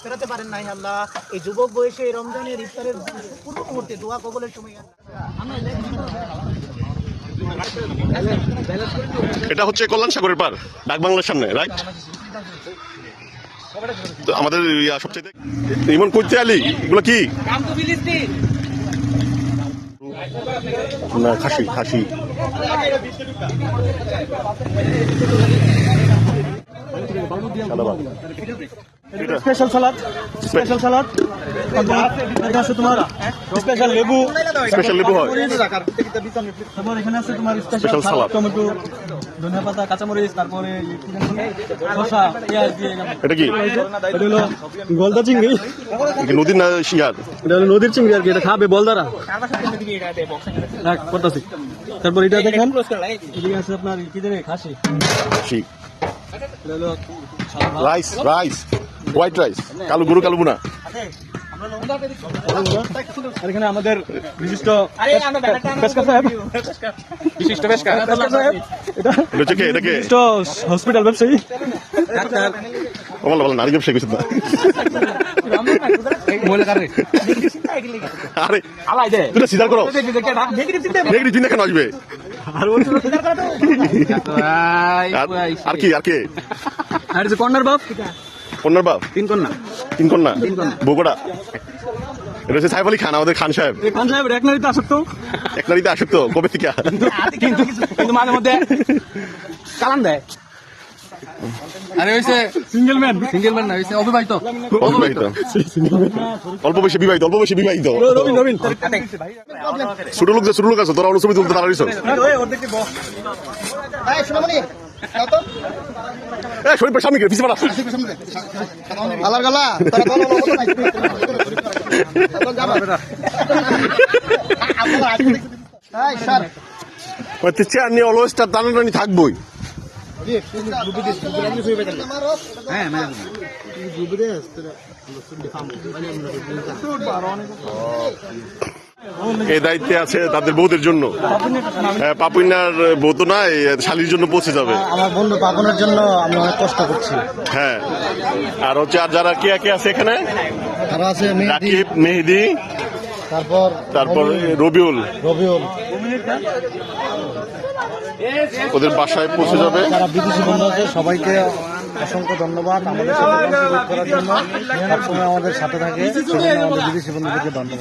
ফেরাতে পারেন নাই আল্লাহ। এই যুবক বয়সে রমজানের ইফতারের পূর্ব মুহূর্তে দোয়া কবলের সময় এটা হচ্ছে কল্যাণ সাগরের পার, ডাক বাংলার সামনে রাইট আমাদের সবচেয়ে ইমন করতে আলি, এগুলো কি? খাসি খাসি। Special salad. Special salad. এটা আছে তোমার স্পেশাল লেবু। স্পেশাল লেবু হয়। তারপর এখানে আছে তোমার স্পেশাল সালাদ। টমেটো ধনিয়া পাতা কাঁচামরিচ তারপরে? শসা পেঁয়াজ দিয়ে এটা কি? এটা হলো গলদা চিংড়ি। নদীর না শিয়ার এটা হলো নদীর চিংড়ি আর কি এটা খাবে বলদারা। করতেছি। তারপর এটা দেখেন। আছে আপনার কি জানি খাসি। ভাত। রাইস রাইস হোয়াইট রাইস কালো গরু কালো বুনা আর এখানে আমাদের বিশিষ্ট বিশিষ্ট হসপিটাল ব্যবসায়ী। বলো নারী ব্যবসা কিছু না আরে আর কি আর কে, আর বাপ কন্যার বাপ? তিন কন্যা। তিন কন্যা বগুড়া এটা সাহেব খান, আমাদের খান সাহেব। খান সাহেব এক নারীতে আসক্ত। এক নারীতে আসক্ত, কবে থেকে? মাঝে মধ্যে দেয়। আরে হইছে সিঙ্গেল ম্যান সিঙ্গেল ম্যান না হইছে অবিবাহিত অবিবাহিত অল্প বয়সে বিবাহিত অল্প বয়সে বিবাহিত রবিন রবিন ছোট লোক যে ছোট লোক আছে তোরা তুলতে দাঁড়াইছ এ শরীফের স্বামী কে পিছিয়ে পাড়া আলার গলা চেয়ার নিয়ে অলওয়েজ তার টানাটানি থাকবোই এই দায়িত্বে আছে তাদের বউদের জন্য। হ্যাঁ, পাপুইনার বউ তো নাই শালির জন্য পৌঁছে যাবে। আমার বন্ধু পাকানোর জন্য আমি অনেক কষ্ট করছি। হ্যাঁ আর হচ্ছে আর যারা কে কে আছে এখানে? তারা আছে রাকিব মেহেদি তারপর তারপর রবিউল। রবিউল। ওদের বাসায় পৌঁছে যাবে। যারা বিদেশি বন্ধু আছে সবাইকে অসংখ্য ধন্যবাদ আমাদের সাথে কন্ট্রিবিউট করার জন্য। সবসময় আমাদের সাথে থাকে সেজন্য আমাদের বিদেশি বন্ধুদেরকে ধন্যবাদ।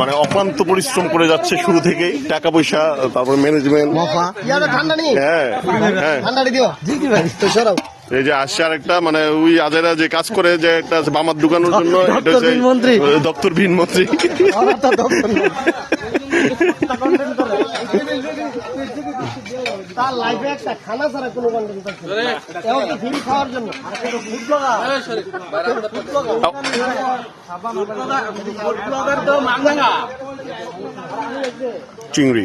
মানে অক্লান্ত পরিশ্রম করে যাচ্ছে শুরু থেকেই। টাকা পয়সা তারপর ম্যানেজমেন্ট ঠান্ডা নেই? হ্যাঁ হ্যাঁ। ঠান্ডা দিও। জি জি ভাই। তো সরাও এই যে আসছে আরেকটা মানে ওই আজেরা যে কাজ করে যে একটা বামার দোকানের জন্য। দপ্তর ভিন মন্ত্রী। তার লাইফে একটা খানা ছাড়া কোনো কন্টেন্ট খাওয়ার জন্য? চিংড়ি।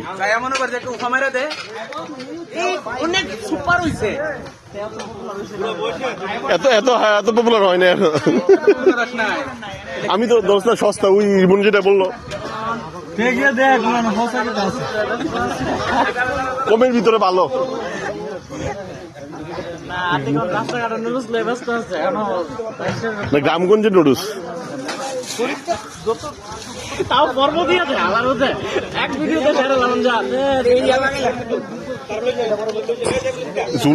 এত এত এত পপুলার হয় না। আমি তো না সস্তা, ওই রিবন যেটা বলল। কমের ভিতরে ভালো। রাস্তাঘাটে নুডলস লয়ে ব্যস্ত আছে এখনও না গ্রামগঞ্জের নুডলস তাও পর্ব দিয়েছে আমার মধ্যে এক ভিডিওতে যা।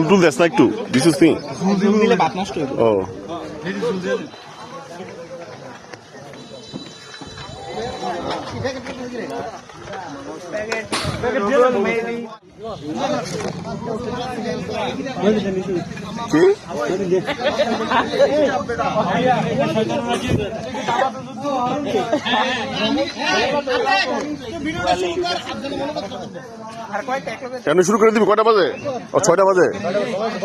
টুল দেস না একটু দিছিস নি? দিলে বাত নষ্ট হবে ও কি কেন শুরু করে দিবি? কয়টা বাজে? ও, ছয়টা বাজে?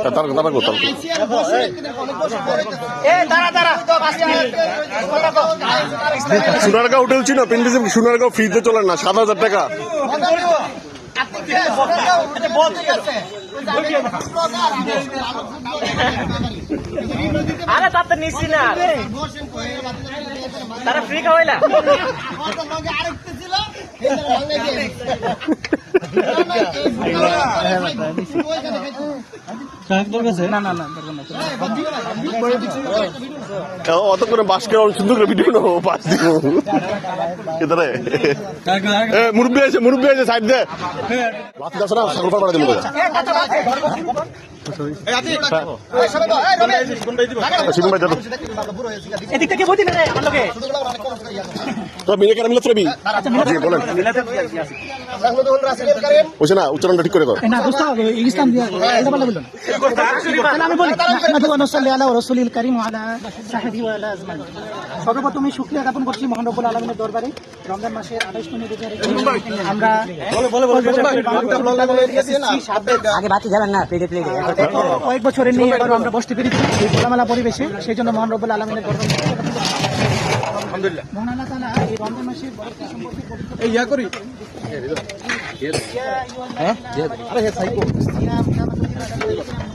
তার তার তার সোনারগাঁও হোটেল ছিল পেন্ডিসিম সোনারগাঁও ফ্রিতে চলে না? সাত হাজার টাকা। আরে তাতে নিচ্ছি না। তারা ফ্রি খাওয়াইলা। আরেকটা ছিল। অত করে বাসকে সুন্দর করে ভিডিও নেব বাস দিব। কেতারে মুরব্বী আছে মুরব্বী আছে সাইড দে। লাতি যাচ্ছে না সাগর পাড়া দেবো। না উচ্চারণটা ঠিক করে সর্বপ্রথম শুকরিয়া জ্ঞাপন করছি মহান রব্বুল আলামিনের দরবারে রমজান মাসের 28 মিনিট আমরা বলে বলে আগে বাতি যাবেন না প্লেটে প্লেটে কয়েক বছরের নিয়ে এবারও আমরা বসতে পেরেছি এই খোলামেলা পরিবেশে সেই জন্য মহান রব্বুল আলমিনের গর্ব মহান আল্লাহ এই রমজান মাসের সম্পর্কে করি এই ইয়া করি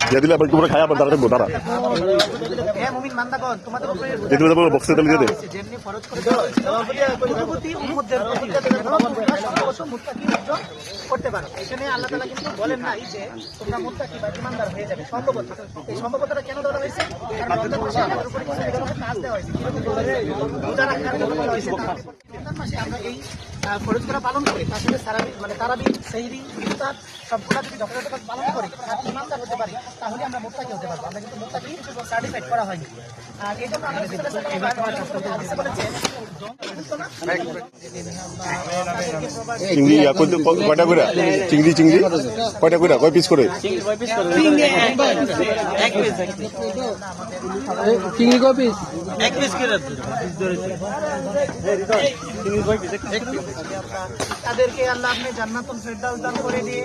দিয়ে দিলে আবার করে খাই আবার দাঁড়া। হে মুমিন তোমাদের উপরে দিয়ে দিলে তারপরে বক্সে তাহলে দিয়ে দে। তোমরা করতে পারো। এখানে আল্লাহ তাআলা কিন্তু বলেন নাই যে তোমরা মুত্তাকি বা ইমানদার হয়ে যাবে সম্ভবত এই সম্ভবতটা কেন ধরা হয়েছে? কারণ রমজান মাসে আমাদের উপরে কিছু কাজ দেওয়া হয়েছে। রোজা রাখার জন্য হয়েছে। রমজান মাসে আমরা এই আহ, ফরজগুলো পালন করি। তার সাথে সারাবি মানে তারাবি সেহরি ইফতার সবগুলা যদি যথাযথভাবে পালন করি আর ইমানদার হতে পারি তাহলে আমরা মুত্তাকি হতে পারব। আমরা কিন্তু মুত্তাকি সার্টিফাইড করা হয়নি। আর এই জন্য চিংড়ি কই- করে? চিংড়ি চিংড়ি? কয়টা করে? কয় পিস করে? চিংড়ি কপিস তাদেরকে আল্লাহ আপনি জান্নাতুল ফেরদাউস দান করে দিন।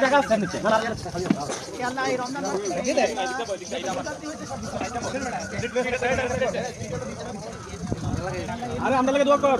আরে আমরা দোয়া কর।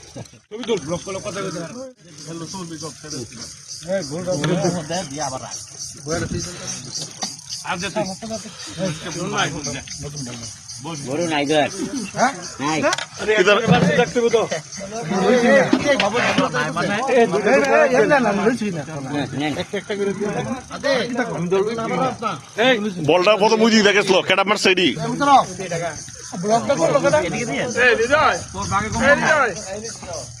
নাই নাই। নেন বলটা কত মুজি দেখেছিল কেটা মারছে এডি সবাইকে জোগাড় করে লিখতে ওই ইয়ার কি বলে দুই তিনজন হয় না আছে না দুটো কম